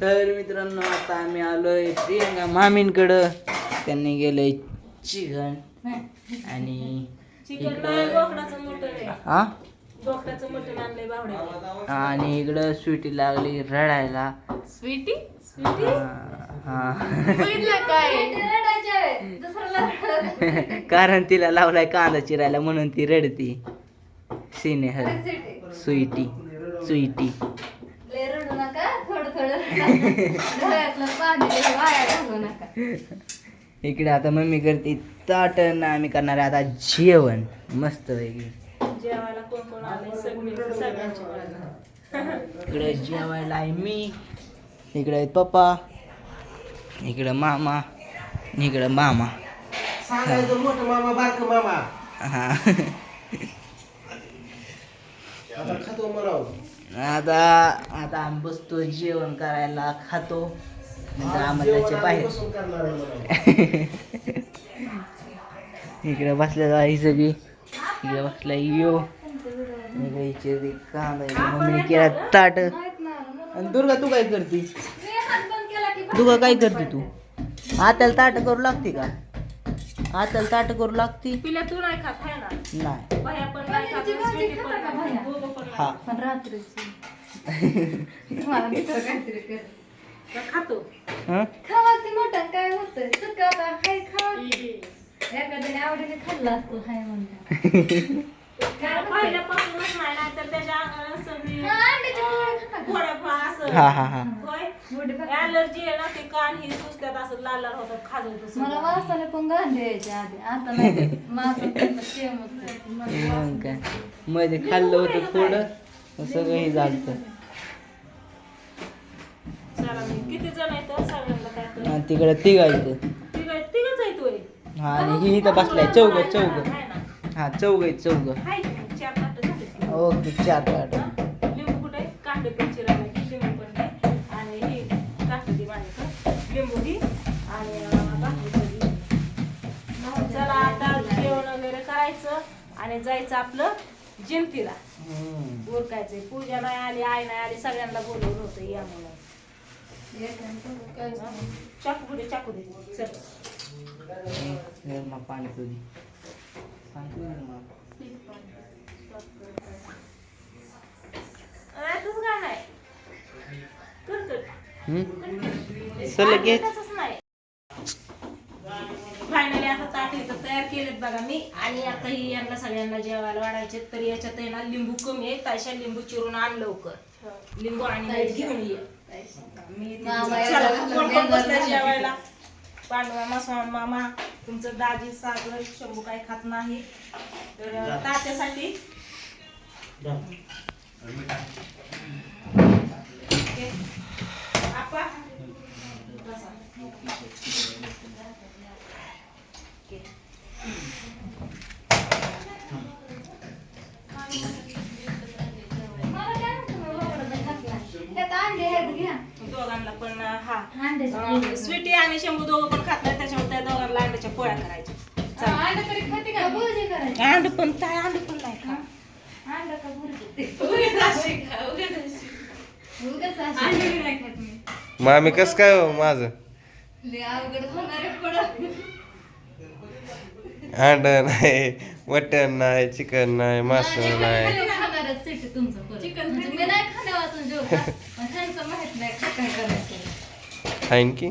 तर मित्रांनो आता आम्ही आलोय प्रियंका मामींकडं. त्यांनी गेलंय चिकन. आणि हा आणि इकडं स्वीटी लागली रडायला. स्वीटी? कारण तिला लावलाय कांदा चिरायला म्हणून ती रडती. सिनेहर. स्वीटी. स्वीटी. पाणी वाया घालू नका इकडे आता मम्मी करते ताट आणि आम्ही करणार आहे आता जेवण. मस्त पैकी. जेवायला कोण कोण आलंय? सगळे सगळ्यांच्या इकडे जेवायला आहे मी. इकडे आहेत पप्पा. इकडं मामा. इकडं मामा. सांगायचं मोठं मामा बारक मामा. हा. आता खातो म्हणाव आता आता आम्ही बसतो जेवण करायला खातो. नंतर आम्हाला त्याच्या बाहेर. इकडे बसल्या ही सगळी इकडे बसला यो. इकडे ते कांदा इकडे मम्मीने केला ताट. आणि दुर्गा तू काय करते? मी हात बंद केला की दुर्गा काय करते तू? आत्याला ताट करू लागते का? आत्याला ताट करू लागते. पिल्या तू नाही खात आहे ना? नाही. भया पण नाही खात पनीरची भाजी स्वीटी पण खाता का नाही भया? खात, दोघं पण हा. नाही. पण रात्रीची. मला दुसरं काहीतरी कर तर खातो. हं? खावा ती मटण काय होतं? सुका आता हाय खावा. एखाद्याने आवडीने खाल्लं असतो हाय म्हणतात कारण पहिल्यापासूनच नाही ना तर त्याच्या अंगाला सगळी हा, अंड्याची पोळी असं. हा हा हा. होय? मोठी आहे ना ते कान ही असं लाल लाल होतात खाजवतं मला सगळं. वासाने पण गांधी यायचे आधी. आता नाही माझं पण सेमच आहे. मला वास मग काय. मध्ये खाल्लं होतं थोडं मग सगळं हे झालं चला मी किती जण आहेत तर सगळ्यांना काय कर? आणि तिकडे तिघायचं तिघ तिघच आहे तू हा आणि ही इथं बसलाय चौघ चौघ आहे ना. हा चौघ आहेत चौघ. हाय की, चार ताटं झाले ओके चार ताट आणि जायचं आपलं जिंतीला उरकायचंय. पूजा नाही आली आई नाही आली सगळ्यांना बोलवलं होतं या म्हणून चाकू कुठे चाकू दे. चल. निर्मा पाणी तुझी पाणी पिऊ निर्मा. अरे, तसं काय नाही. कर कर हम्म? सलग घे तसंच नाही फायनली आता ताट इथं तयार केलेत बघा मी. आणि आता ही यांना सगळ्यांना जेवायला वाढायचे तर याच्यात ना लिंबू कमी आहे ताशा लिंबू चिरून आण लवकर. लिंबू आणि मीठ घेऊन ये. मी जेवायला? पांडवा मामा मामा तुमचं दाजी सागर शंभू काही खात नाही. तर तात्यासाठी. आपा? आणि शंभू दोघं पण खात नाही त्याच्यामुळे त्या दोघांना अंड्याच्या पोळ्या करायच्या चला. का भुर्जी करायची? अंड पण काय अंड पण नाही खा अंडं का भुर्जी? उगाच अशी. मामी कस काय हो माझं लय अवघड होणार आहे पुढं. अंड नाही मटन नाही चिकन नाही मासं नाही घरी खाणारच सेट तुमचं परत. म्हणजे मी नाही खाण्यावाचून जेवता. पण ह्यांचं माहीत नाही का काय करायचं. आहे की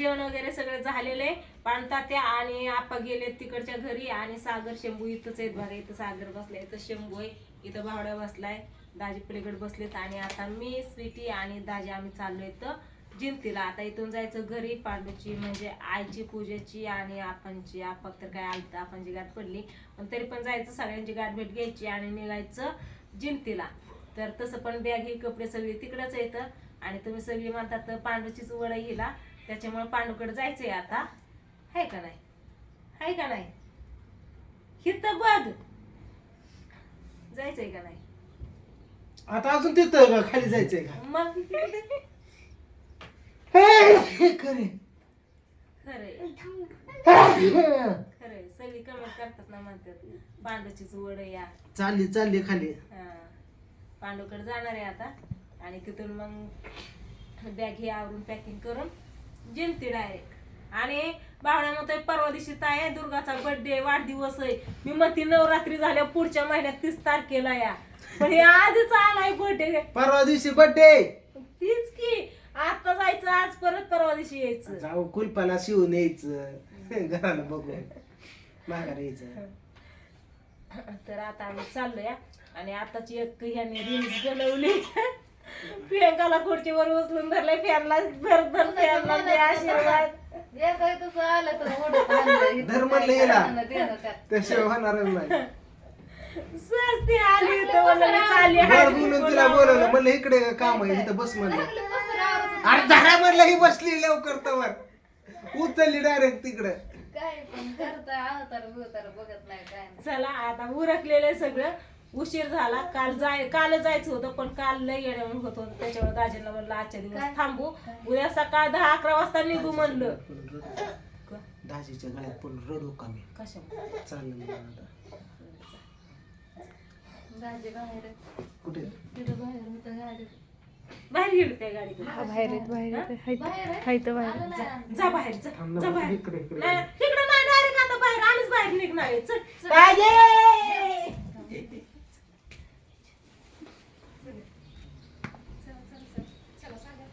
जेवण वगैरे सगळं झालेलं आहे. पाणतात्या आणि आपा गेले तिकडच्या घरी आणि सागर शंभू इथंच आहेत बघा इथं सागर बसलाय इथं शंभू आहे इथं भावड्या बसलाय दाजी पलीकडे बसलेत आणि आता मी स्वीटी आणि दाजी आम्ही चाललो इथं जिंतीला आता इथून जायचं घरी पांडूची म्हणजे आईची पूजेची आणि आपणची आपण तर काय आलतं आपणची गाठ पडली. पण तरी पण जायचं सगळ्यांची गाठ भेट घ्यायची आणि निघायचं जिंतीला तर तसं पण बॅग ही कपडे सगळे तिकडंच येतं आणि तुम्ही सगळी म्हणतात तर पांडूचीच वडा हिला. त्याच्यामुळे पांडूकडे जायचंय आता. हाय का नाही? हाय का नाही? हिथं बघ. जायचंय का नाही? आता अजून तिथं का खाली जायचंय का? मग हे, खरे. खरंय खरंय सगळी कमेंट करतात ना म्हणतात पांडूचीच वड या. चालली चालली खाली. हा. पांडूकडे जाणार आहे आता. आणि तिथून मग बॅग हे आवरून पॅकिंग करून जिंती डायरेक्ट आणि बावड्या म्हणतोय परवा दिवशी ताय दुर्गाचा बर्थडे वाढदिवस आहे. मी म्हणते नवरात्री झाल्या पुढच्या महिन्यात तीस तारखेला या. पण हे आधीच आलाय बर्थडे परवा दिवशी बर्थडे तीच की. आता जायचं आज परत परवा दिवशी यायचं. जाऊ कुलपाला शिवून यायचं. घराला बघून. माघार यायचं. तर आता आम्ही चाललोय. आणि आताची एक ह्याने रील्स बनवली. प्रियंकाला खुर्चीवर उचलून धरलंय फॅनला धर धर फॅनला दे आशीर्वाद जे काही तसं आलं तर ओढत आणलं. इथं धर म्हणलं काय येला. करताना देणं त्यात. त्याशिवाय होणारच नाही सहज ती आली तर म्हणलं मी चालली वर हळदी बोलून तिला कुंकवाला. बोलवलं म्हणलं इकडे काम आहे इथं बस म्हणलं. अरे धरा म्हणलं ही बसली लवकर तवर उचलली डायरेक्ट तिकडं काय पण करता अवतार बिवतार बघत नाही काय नाही. चला आता उरकलेलं आहे सगळं उशीर झाला. काल जाय काल जायचं होतं पण काल लय येणं होत होतं. त्याच्यामुळे दाजींना म्हणलं आजच्या दिवस थांबू. उद्या सकाळ दहा अकरा वाजता निघू म्हणलं. दाजीच्या गळ्यात पण रडू कमी कशामुळे चाललं. दाजी बाहेर. कुठे? तिथं बाहेर होतं. बाहेर गेलो त्या गाडीतून. बाहेर नाही आणखी. जा बाहेर जा. बाहेर. इकडे, इकडे. नाही इकडे नाही डायरेक्ट आता बाहेर. आम्हीच बाहेर निघणार आहे. चल. चल. चला, सागर.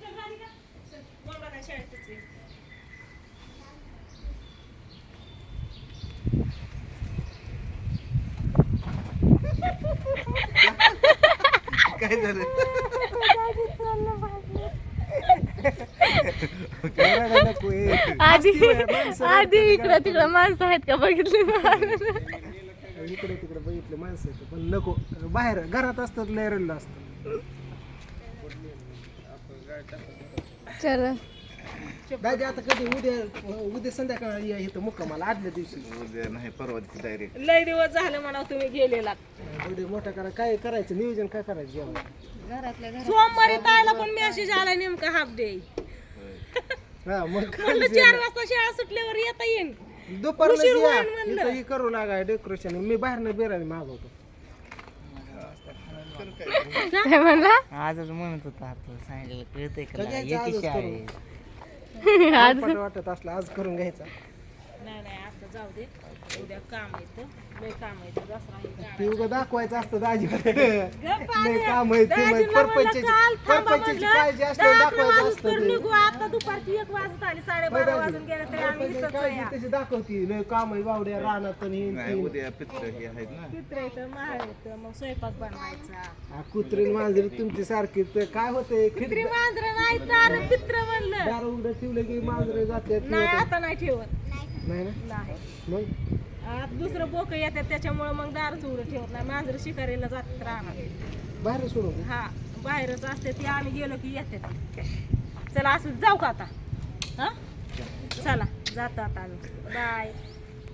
चल, राधिका. चल, बोलवा काय शाळेत तिचे. काय झालं? आधी आधी इकडं तिकडं? माणसं आहेत का बघितली इकडे तिकडे बघितलं माणसं आहेत, पण नको. बाहेर घरात असतात लय रडलं असतं. चला. दादी आता कधी उद्या उद्या संध्याकाळी या इथं मुक्कामाला आदल्या दिवशी. लय दिवस झालं म्हणा तुम्ही गेलेला. उद्या मोठा करा काय करायचं नियोजन काय करायचं जेवण घरातल्या घरात. सोमवारी तायला पण मेसेज आला नेमका हाफ डे हा मग काय म्हणलं चार वाजता शाळा सुटल्यावर येता येईन. दुपारला उशीर या. होईल म्हणलं. इथं हे करू लागाय डेकोरेशन मी बाहेरनं बिराने मागवतो. काय म्हणला? आजच म्हणत होता आता सांगितलं कळतंय का कधी नाही? यायचं येते आजच करून. आज वाटत असलं आज करून घ्यायचा. नाही नाही आता जाऊ दे उद्या काम येतं लय काम येतं दसरा आहे का? ते उगा दाखवायचं असतं. काम आहे ते माहीत. परपंचाची परपंचाची. काळजी अकरा दाखवायचं असतं ते. निघू आता दुपारची एक वाजत आली साडेबारा वाजून गेले तरी आम्ही परपंचाची इथंच काळजी आहे. तशी दाखवती लय काम आहे बावड्या रानात आणि हे ते. पित्र येतं माळ येतं मग स्वयंपाक बनवायचा हा, कुत्री मांजरी तुमची सारखी तर काय होतंय पित्री मांजर नाही तर पित्र म्हणलं दार उघडं ठेवलं की मांजरे जाते नाही आता नाही ठेवत नाही ना? नाही. मग? आता दुसरं बोक येतात त्याच्यामुळे मग दारच उघडं ठेवत नाही. मांजर शिकारीला जातात राहणार बाहेर सोडून हा बाहेरच असते ती. आम्ही गेलो की येते चला असं जाऊ का आता? हा? चला जातो आता आम्ही. बाय.